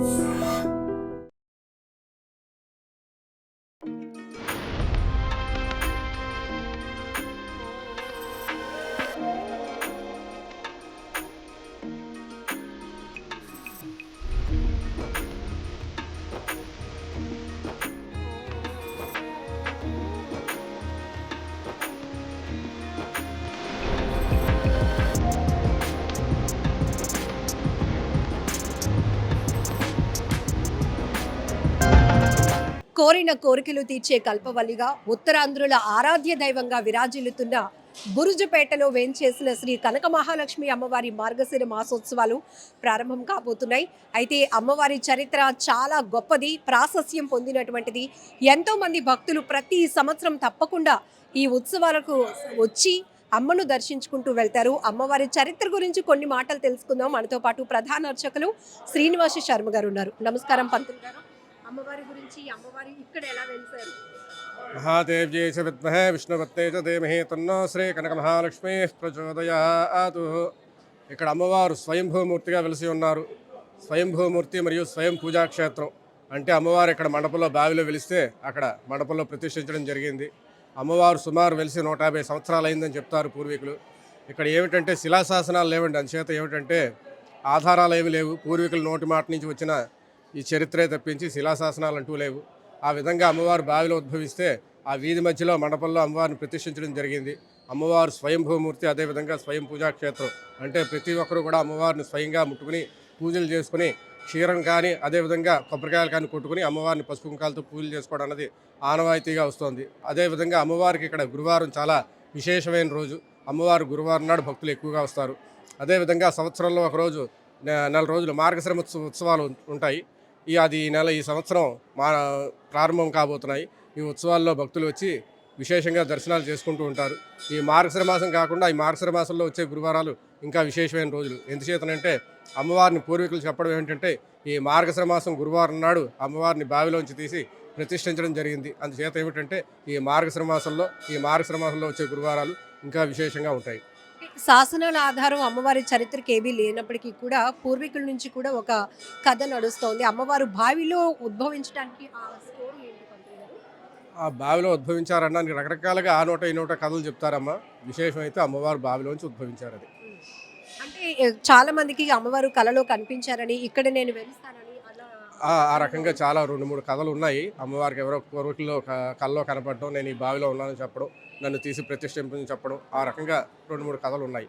Amen. కోరిన కోరికలు తీర్చే కల్పవల్లిగా ఉత్తరాంధ్రుల ఆరాధ్య దైవంగా విరాజిల్లుతున్న బురుజుపేటలో వేంచేసిన శ్రీ కనక మహాలక్ష్మి అమ్మవారి మార్గశిర మాసోత్సవాలు ప్రారంభం కాబోతున్నాయి. అయితే అమ్మవారి చరిత్ర చాలా గొప్పది ప్రాశస్యం పొందినటువంటిది. ఎంతో మంది భక్తులు ప్రతి సంవత్సరం తప్పకుండా ఈ ఉత్సవాలకు వచ్చి అమ్మను దర్శించుకుంటూ వెళ్తారు. అమ్మవారి చరిత్ర గురించి కొన్ని మాటలు తెలుసుకుందాం. మనతో పాటు ప్రధాన అర్చకులు శ్రీనివాస శర్మ గారు ఉన్నారు. నమస్కారం పంతులు గారు. అమ్మవారి గురించి అమ్మవారి ఇక్కడ ఎలా వెళ్తారు మహాదేవ్ చ విద్మహే విష్ణువత్తే తన్నో శ్రీ కనక మహాలక్ష్మి ప్రచోదయాతు. ఇక్కడ అమ్మవారు స్వయంభూమూర్తిగా వెలిసి ఉన్నారు. స్వయంభూమూర్తి మరియు స్వయం పూజాక్షేత్రం అంటే అమ్మవారు ఇక్కడ మండపంలో బావిలో వెలిస్తే అక్కడ మండపంలో ప్రతిష్ఠించడం జరిగింది. అమ్మవారు సుమారు వెలిసి నూట యాభై సంవత్సరాలు అయిందని చెప్తారు పూర్వీకులు. ఇక్కడ ఏమిటంటే శిలాశాసనాలు లేవండి. అందుచేత ఏమిటంటే ఆధారాలు ఏమి లేవు. పూర్వీకులు నోటి మాట నుంచి వచ్చిన ఈ చరిత్రే తప్పించి శిలాశాసనాలు అంటూ లేవు. ఆ విధంగా అమ్మవారు బావిలో ఉద్భవిస్తే ఆ వీధి మధ్యలో మండపంలో అమ్మవారిని ప్రతిష్ఠించడం జరిగింది. అమ్మవారు స్వయంభూమూర్తి అదేవిధంగా స్వయం పూజాక్షేత్రం అంటే ప్రతి ఒక్కరూ కూడా అమ్మవారిని స్వయంగా ముట్టుకుని పూజలు చేసుకుని క్షీరం కానీ అదేవిధంగా కొబ్బరికాయలు కానీ కొట్టుకుని అమ్మవారిని పసుపు కుంకాలతో పూజలు చేసుకోవడం అనేది ఆనవాయితీగా వస్తుంది. అదేవిధంగా అమ్మవారికి ఇక్కడ గురువారం చాలా విశేషమైన రోజు. అమ్మవారు గురువారం నాడు భక్తులు ఎక్కువగా వస్తారు. అదేవిధంగా సంవత్సరంలో ఒకరోజు నెల రోజులు మార్గశ్రమ ఉత్సవ- ఉత్సవాలు ఉంటాయి. ఈ అది ఈ నెల ఈ సంవత్సరం మా ప్రారంభం కాబోతున్నాయి. ఈ ఉత్సవాల్లో భక్తులు వచ్చి విశేషంగా దర్శనాలు చేసుకుంటూ ఉంటారు. ఈ మార్గశిర మాసం కాకుండా ఈ మార్గశిర మాసంలో వచ్చే గురువారాలు ఇంకా విశేషమైన రోజులు. ఎందుచేతనంటే అమ్మవారిని పూర్వీకులు చెప్పడం ఏంటంటే ఈ మార్గశిర మాసం గురువారం నాడు అమ్మవారిని బావిలోంచి తీసి ప్రతిష్ఠించడం జరిగింది. అందుచేత ఏమిటంటే ఈ మార్గశిర మాసంలో ఈ మార్గశిర మాసంలో వచ్చే గురువారాలు ఇంకా విశేషంగా ఉంటాయి. శాసనాల ఆధారం అమ్మవారి చరిత్రకి ఏమీ లేనప్పటికీ కూడా పూర్వీకుల నుంచి కూడా ఒక కథ నడుస్తోంది. అమ్మవారు బావిలో ఉద్భవించడానికి ఆ స్టోరీ గారు? ఆ బావిలో ఉద్భవించారనడానికి రకరకాలుగా ఆ నోట ఈ నోట కథలు చెప్తారమ్మా. విశేషం అయితే అమ్మవారు బావిలోంచి ఉద్భవించారు అది. అంటే చాలా మందికి అమ్మవారు కలలో కనిపించారని ఇక్కడ నేను వెలుస్తానని ఆ రకంగా చాలా రెండు మూడు కథలు ఉన్నాయి. అమ్మవారికి ఎవరో పూర్వకుల్లో క- కల్లో కనపడడం నేను ఈ బావిలో ఉన్నానని చెప్పడం. నన్ను తీసి ప్రతిష్ఠింపని చెప్పడం ఆ రకంగా రెండు మూడు కథలు ఉన్నాయి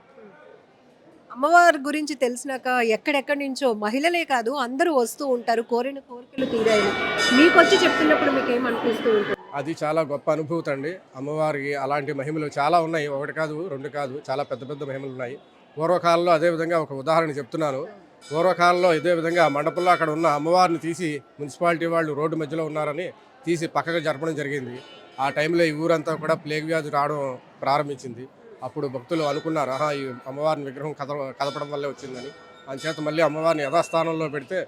అమ్మవారి గురించి తెలిసినాక ఎక్కడెక్కడి నుంచో మహిళలే కాదు అందరూ వస్తూ ఉంటారు కోరిన కోరికలు తీరాయి. మీకు వచ్చి చెప్తున్నప్పుడు మీకు ఏమనిపిస్తూ ఉంటుంది? అది చాలా గొప్ప అనుభూతి అండి. అమ్మవారికి అలాంటి మహిమలు చాలా ఉన్నాయి. ఒకటి కాదు రెండు కాదు చాలా పెద్ద పెద్ద మహిమలు ఉన్నాయి. పూర్వకాలంలో అదేవిధంగా ఒక ఉదాహరణ చెప్తున్నాను. పూర్వకాలంలో ఇదే విధంగా మండపంలో అక్కడ ఉన్న అమ్మవారిని తీసి మున్సిపాలిటీ వాళ్ళు రోడ్డు మధ్యలో ఉన్నారని తీసి పక్కకు జరపడం జరిగింది. ఆ టైంలో ఈ ఊరంతా కూడా ప్లేగ్ వ్యాధి రావడం ప్రారంభించింది. అప్పుడు భక్తులు అనుకున్నారు ఆహా ఈ అమ్మవారిని విగ్రహం కద కదపడం వల్లే వచ్చిందని. అందుచేత మళ్ళీ అమ్మవారిని యథాస్థానంలో పెడితే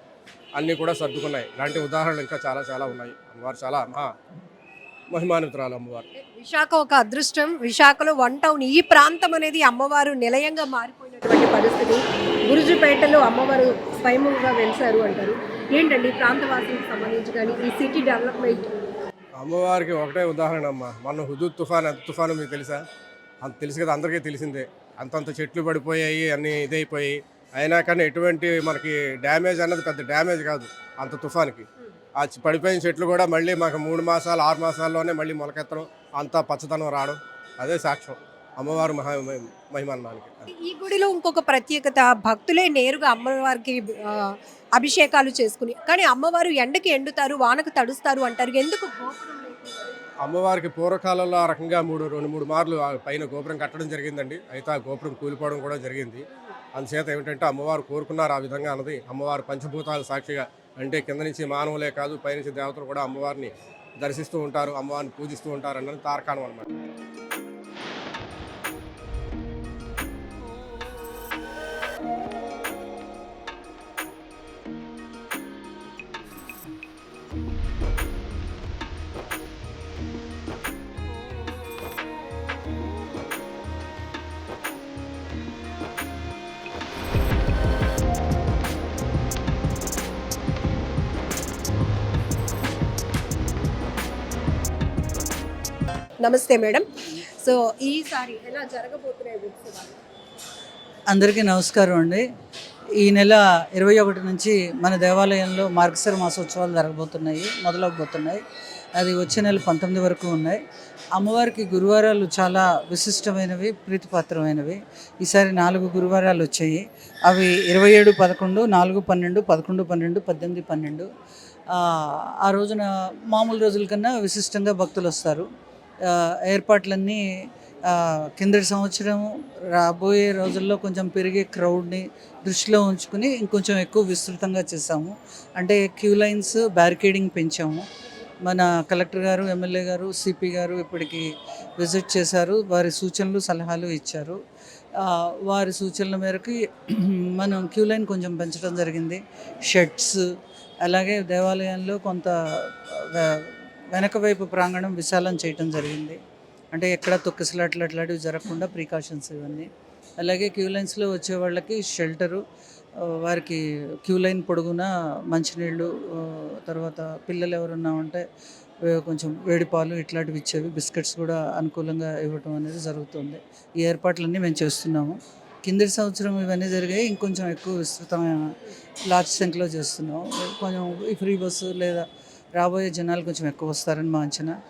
అన్నీ కూడా సర్దుకున్నాయి. ఇలాంటి ఉదాహరణలు ఇంకా చాలా చాలా ఉన్నాయి. అమ్మవారు చాలా మహా మహిమాన్వితురాలు అమ్మవారు. విశాఖ ఒక అదృష్టం. విశాఖలో వన్ టౌన్ ఈ ప్రాంతం అనేది అమ్మవారు నిలయంగా మారిపోయినటువంటి పరిస్థితి. గురుజుపేటలో అమ్మవారు స్వయంగా వెలిసారు అంటారు. ఏంటండి ప్రాంతవాసులకు సంబంధించి కానీ ఈ సిటీ డెవలప్మెంట్ అమ్మవారికి ఒకటే ఉదాహరణ అమ్మ మొన్న హుదూద్ తుఫాన్ ఎంత తుఫాను మీకు తెలుసా? అంత తెలుసు కదా అందరికీ తెలిసిందే. అంతంత చెట్లు పడిపోయాయి అన్నీ ఇదైపోయాయి. అయినా కానీ ఎటువంటి మనకి డ్యామేజ్ అన్నది పెద్ద డ్యామేజ్ కాదు అంత తుఫాన్కి. ఆ పడిపోయిన చెట్లు కూడా మళ్ళీ మాకు మూడు మాసాలు ఆరు మాసాల్లోనే మళ్ళీ మొలకెత్తడం అంతా పచ్చదనం రావడం అదే సాక్ష్యం. అమ్మవారు మహా మహిమన్నానికి. ఈ గుడిలో ఇంకొక ప్రత్యేకత భక్తులే నేరుగా అమ్మవారికి అభిషేకాలు చేసుకుని కానీ అమ్మవారు ఎండకి ఎండుతారు వానకు తడుస్తారు అంటారు. ఎందుకు? అమ్మవారికి పూర్వకాలంలో ఆ రకంగా మూడు రెండు మూడు మార్లు పైన గోపురం కట్టడం జరిగిందండి. అయితే ఆ గోపురం కూలిపోవడం కూడా జరిగింది. అందుచేత ఏమిటంటే అమ్మవారు కోరుకున్నారు ఆ విధంగా అన్నది అమ్మవారు పంచభూతాలు సాక్షిగా. అంటే కింద నుంచి మానవులే కాదు పైనుంచి దేవతలు కూడా అమ్మవారిని దర్శిస్తూ ఉంటారు అమ్మవారిని పూజిస్తూ ఉంటారు అన్నది తార్కాణం అనమాట నమస్తే మేడం. సో ఈసారి ఎలా జరగబోతున్నాయి ఉత్సవాలు? అందరికీ నమస్కారం అండి. ఈ నెల ఇరవై ఒకటి నుంచి మన దేవాలయంలో మార్గశిర మాసోత్సవాలు జరగబోతున్నాయి మొదలవబోతున్నాయి. అది వచ్చే నెల పంతొమ్మిది వరకు ఉన్నాయి. అమ్మవారికి గురువారాలు చాలా విశిష్టమైనవి ప్రీతిపాత్రమైనవి. ఈసారి నాలుగు గురువారాలు వచ్చాయి. అవి ఇరవై ఏడు పదకొండు నాలుగు పన్నెండు పదకొండు పన్నెండు పద్దెనిమిది పన్నెండు. ఆ, రోజున మామూలు రోజుల కన్నా విశిష్టంగా భక్తులు వస్తారు. ఏర్పాట్లన్నీ కిందటి సంవత్సరం రాబోయే రోజుల్లో కొంచెం పెరిగే క్రౌడ్ని దృష్టిలో ఉంచుకుని ఇంకొంచెం ఎక్కువ విస్తృతంగా చేసాము అంటే క్యూ లైన్స్ బ్యారికేడింగ్ పెంచాము. మన కలెక్టర్ గారు ఎమ్మెల్యే గారు సిపి గారు ఇప్పటికి విజిట్ చేశారు. వారి సూచనలు సలహాలు ఇచ్చారు. వారి సూచనల మేరకు మనం క్యూ లైన్ కొంచెం పెంచడం జరిగింది. షెడ్స్ అలాగే దేవాలయంలో కొంత వెనక వైపు ప్రాంగణం విశాలం చేయటం జరిగింది. అంటే ఎక్కడ తొక్కిసలాట్లు అట్లాంటివి జరగకుండా ప్రికాషన్స్ ఇవన్నీ. అలాగే క్యూ లైన్స్లో వచ్చే వాళ్ళకి షెల్టరు వారికి క్యూ లైన్ పొడుగున మంచినీళ్ళు తర్వాత పిల్లలు ఎవరున్నా ఉంటే కొంచెం వేడి పాలు ఇట్లాంటివి ఇచ్చేవి బిస్కెట్స్ కూడా అనుకూలంగా ఇవ్వటం అనేది జరుగుతుంది. ఈ ఏర్పాట్లన్నీ మేము చేస్తున్నాము. కిందటి సంవత్సరం ఇవన్నీ జరిగాయి. ఇంకొంచెం ఎక్కువ విస్తృతమైన లార్జ్ సంఖ్యలో చేస్తున్నాం కొంచెం ఈ ఫ్రీ బస్సు లేదా రాబోయే జనాలు కొంచెం ఎక్కువ వస్తారని మా అంచనా.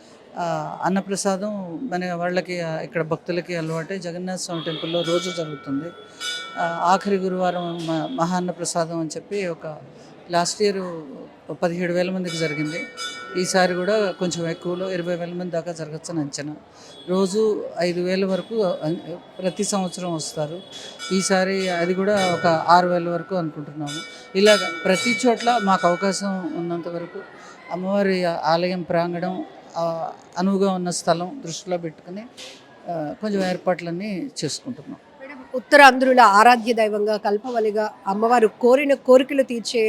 అన్నప్రసాదం మన వాళ్ళకి ఇక్కడ భక్తులకి అలవాటే. జగన్నాథ స్వామి టెంపుల్లో రోజు జరుగుతుంది. ఆఖరి గురువారం మ- మహాన్న ప్రసాదం అని చెప్పి ఒక లాస్ట్ ఇయర్ పదిహేడు వేల మందికి జరిగింది. ఈసారి కూడా కొంచెం ఎక్కువలో ఇరవై వేల మంది దాకా జరగచ్చని అంచనా. రోజు ఐదు వేల వరకు ప్రతి సంవత్సరం వస్తారు. ఈసారి అది కూడా ఒక ఆరు వేల వరకు అనుకుంటున్నాము. ఇలాగ ప్రతి చోట్ల మాకు అవకాశం ఉన్నంత వరకు అమ్మవారి ఆలయం ప్రాంగణం అనువుగా ఉన్న స్థలం దృష్టిలో పెట్టుకుని కొంచెం ఏర్పాట్లన్నీ చేసుకుంటున్నాం. ఉత్తరాంధ్రుల ఆరాధ్య దైవంగా కల్పవలిగా అమ్మవారు కోరిన కోరికలు తీర్చే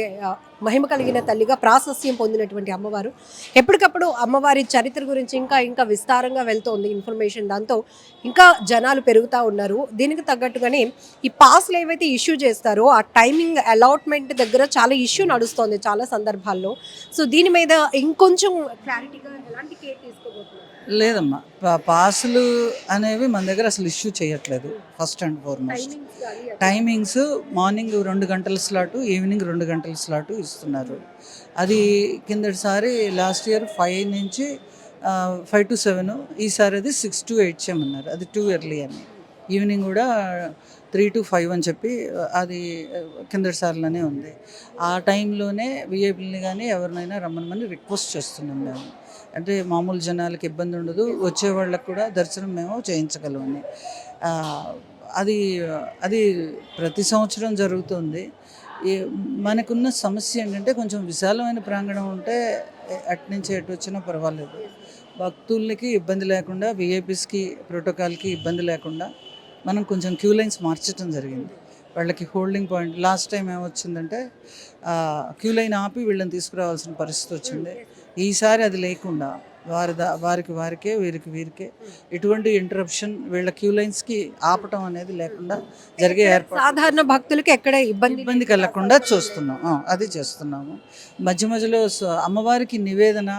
మహిమ కలిగిన తల్లిగా ప్రాశస్యం పొందినటువంటి అమ్మవారు. ఎప్పటికప్పుడు అమ్మవారి చరిత్ర గురించి ఇంకా ఇంకా విస్తారంగా వెళ్తోంది ఇన్ఫర్మేషన్ దాంతో. ఇంకా జనాలు పెరుగుతూ ఉన్నారు. దీనికి తగ్గట్టుగానే ఈ పాస్లు ఏవైతే ఇష్యూ చేస్తారో ఆ టైమింగ్ అలాట్మెంట్ దగ్గర చాలా ఇష్యూ నడుస్తోంది చాలా సందర్భాల్లో. సో దీని మీద ఇంకొంచెం క్లారిటీగా ఎలాంటి కేర్ తీసుకోబోతున్నారు? లేదమ్మా. పాసులు అనేవి మన దగ్గర అసలు ఇష్యూ చేయట్లేదు first and foremost timings morning రెండు గంటల స్లాటు ఈవినింగ్ రెండు గంటల స్లాటు ఇస్తున్నారు. అది కిందటిసారి లాస్ట్ ఇయర్ ఫైవ్ నుంచి ఫైవ్ టు సెవెన్ ఈసారి అది సిక్స్ టు ఎయిట్ చేయమన్నారు. అది టూ ఇయర్లీ అని. ఈవినింగ్ కూడా త్రీ టు ఫైవ్ అని చెప్పి అది కిందటి సార్లోనే ఉంది. ఆ టైంలోనే వీఐపీలని కానీ ఎవరినైనా రమ్మనమని రిక్వెస్ట్ చేస్తున్నాం మేము. అంటే మామూలు జనాలకి ఇబ్బంది ఉండదు. వచ్చే వాళ్ళకు కూడా దర్శనం మేము చేయించగలమని. అది అది ప్రతి సంవత్సరం జరుగుతుంది. మనకున్న సమస్య ఏంటంటే కొంచెం విశాలమైన ప్రాంగణం ఉంటే అటు నుంచి ఎటు వచ్చినా పర్వాలేదు. భక్తులకి ఇబ్బంది లేకుండా విఐపీస్కి ప్రోటోకాల్కి ఇబ్బంది లేకుండా మనం కొంచెం క్యూ లైన్స్ మార్చడం జరిగింది. వాళ్ళకి హోల్డింగ్ పాయింట్ లాస్ట్ టైం ఏమొచ్చిందంటే క్యూ లైన్ ఆపి వీళ్ళని తీసుకురావాల్సిన పరిస్థితి వచ్చింది. ఈసారి అది లేకుండా వారి దా వారికి వారికే వీరికి వీరికే ఎటువంటి ఇంటరప్షన్ వీళ్ళ క్యూ లైన్స్కి ఆపటం అనేది లేకుండా జరిగే ఏర్పాటు. సాధారణ భక్తులకి ఎక్కడ ఇబ్బంది ఇబ్బంది కలగకుండా చూస్తున్నాం. అది చేస్తున్నాము. మధ్య మధ్యలో అమ్మవారికి నివేదన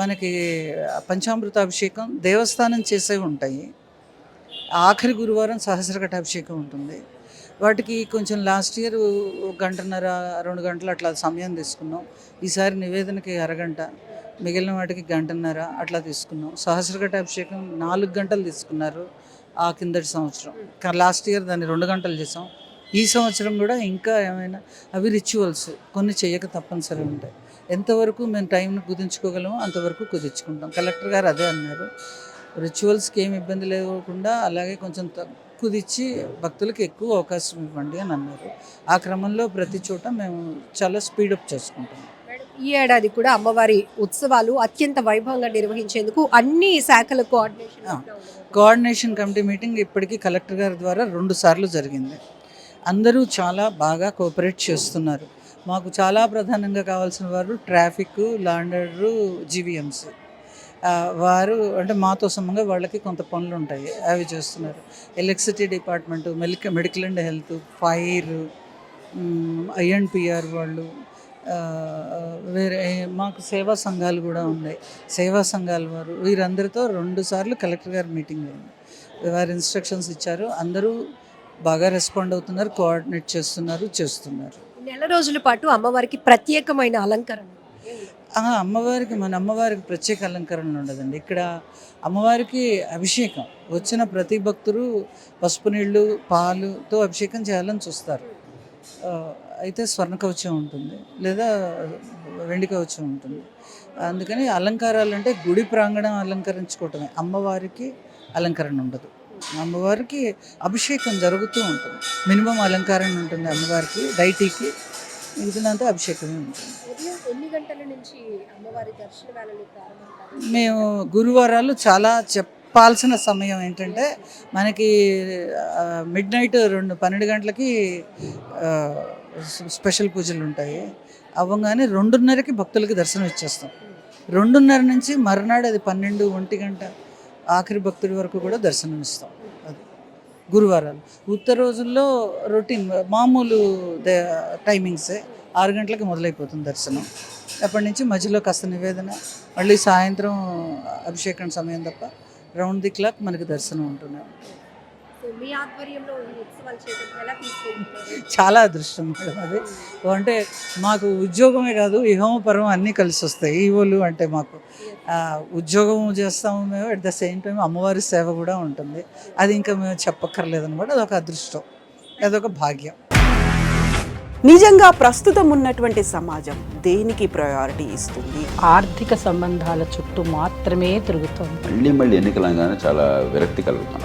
మనకి పంచామృతాభిషేకం దేవస్థానం చేసేవి ఉంటాయి. ఆఖరి గురువారం సహస్రకటాభిషేకం ఉంటుంది. వాటికి కొంచెం లాస్ట్ ఇయర్ గంటన్నర రెండు గంటలు అట్లా సమయం తీసుకున్నాం. ఈసారి నివేదనకి అరగంట మిగిలిన వాటికి గంటన్నర అట్లా తీసుకున్నాం. సహస్రకటాభిషేకం నాలుగు గంటలు తీసుకున్నారు ఆ కిందటి సంవత్సరం. లాస్ట్ ఇయర్ దాన్ని రెండు గంటలు చేసాం. ఈ సంవత్సరం కూడా ఇంకా ఏమైనా అవి రిచువల్స్ కొన్ని చేయక తప్పనిసరి ఉంటాయి. ఎంతవరకు మేము టైంని కుదించుకోగలమో అంతవరకు కుదించుకుంటాం. కలెక్టర్ గారు అదే అన్నారు. రిచువల్స్కి ఏమి ఇబ్బంది లేకుండా అలాగే కొంచెం కుదిచ్చి భక్తులకు ఎక్కువ అవకాశం ఇవ్వండి అని అన్నారు. ఆ క్రమంలో ప్రతి చోట మేము చాలా స్పీడప్ చేసుకుంటాం. ఈ ఏడాది కూడా అమ్మవారి ఉత్సవాలు అత్యంత వైభవంగా నిర్వహించేందుకు అన్ని శాఖల కోఆర్డినేషన్. కోఆర్డినేషన్ కమిటీ మీటింగ్ ఇప్పటికీ కలెక్టర్ గారి ద్వారా రెండు సార్లు జరిగింది. అందరూ చాలా బాగా కోఆపరేట్ చేస్తున్నారు. మాకు చాలా ప్రధానంగా కావాల్సిన వారు ట్రాఫిక్ లాండరు జీవీఎంసీ వారు అంటే మాతో సమంగా వాళ్ళకి కొంత పనులు ఉంటాయి అవి చేస్తున్నారు. Electricity department medic medical and health fire INPR వాళ్ళు వేరే మాకు సేవా సంఘాలు కూడా ఉన్నాయి. సేవా సంఘాల వారు వీరందరితో రెండు సార్లు కలెక్టర్ గారు మీటింగ్ అయింది. వారు ఇన్స్ట్రక్షన్స్ ఇచ్చారు అందరూ బాగా రెస్పాండ్ అవుతున్నారు కోఆర్డినేట్ చేస్తున్నారు చేస్తున్నారు. నెల రోజుల పాటు అమ్మవారికి ప్రత్యేకమైన అలంకరణ. అమ్మవారికి మన అమ్మవారికి ప్రత్యేక అలంకరణ ఉండదండి. ఇక్కడ అమ్మవారికి అభిషేకం. వచ్చిన ప్రతి భక్తులు పసుపు నీళ్ళు పాలుతో అభిషేకం చేయాలని చూస్తారు. అయితే స్వర్ణ కవచం ఉంటుంది లేదా వెండి కవచం ఉంటుంది. అందుకని అలంకారాలు అంటే గుడి ప్రాంగణం అలంకరించుకోవటమే. అమ్మవారికి అలంకరణ ఉండదు. అమ్మవారికి అభిషేకం జరుగుతూ ఉంటుంది. మినిమం అలంకారం ఉంటుంది అమ్మవారికి డైటీకి. మిగిలినంత అభిషేకమే ఉంటుంది. ఎన్ని గంటల నుంచి అమ్మవారి దర్శన మేము గురువారాలు చాలా చెప్పాల్సిన సమయం ఏంటంటే మనకి మిడ్ నైట్ రెండు పన్నెండు గంటలకి స్పెషల్ పూజలు ఉంటాయి. అవ్వగానే రెండున్నరకి భక్తులకి దర్శనం ఇచ్చేస్తాం. రెండున్నర నుంచి మర్నాడు అది పన్నెండు ఒంటి గంట ఆఖరి భక్తుడి వరకు కూడా దర్శనం ఇస్తాం గురువారాలు. ఉత్తర రోజుల్లో రొటీన్ మామూలు టైమింగ్సే ఆరు గంటలకు మొదలైపోతుంది దర్శనం. అప్పటి నుంచి మధ్యలో కాస్త నివేదన మళ్ళీ సాయంత్రం అభిషేకం సమయం తప్ప రౌండ్ ది క్లాక్ మనకి దర్శనం ఉంటున్నాయి. ఉంటుంది మీ ఆధ్వర్యంలో ఈ ఉత్సవాలు చేయడం ఎలా తీసుకుంటున్నారు చాలా అదృష్టం మేడం అది. అంటే మాకు ఉద్యోగమే కాదు ఇహోమ పరం అన్నీ కలిసి వస్తాయి. ఈవోలు అంటే మాకు ఆ, ఉద్యోగం చేస్తాము మేము అట్ ద సేమ్ టైం అమ్మవారి సేవ కూడా ఉంటుంది. అది ఇంకా మేము చెప్పక్కర్లేదు అనమాట అదొక అదృష్టం అదొక భాగ్యం. నిజంగా ప్రస్తుతం ఉన్నటువంటి సమాజం దేనికి ప్రయారిటీ ఇస్తుంది? ఆర్థిక సంబంధాల చుట్టూ మాత్రమే తిరుగుతోంది. మళ్ళీ మళ్ళీ ఎన్నికలంగానే చాలా విరక్తి కలుగుతాను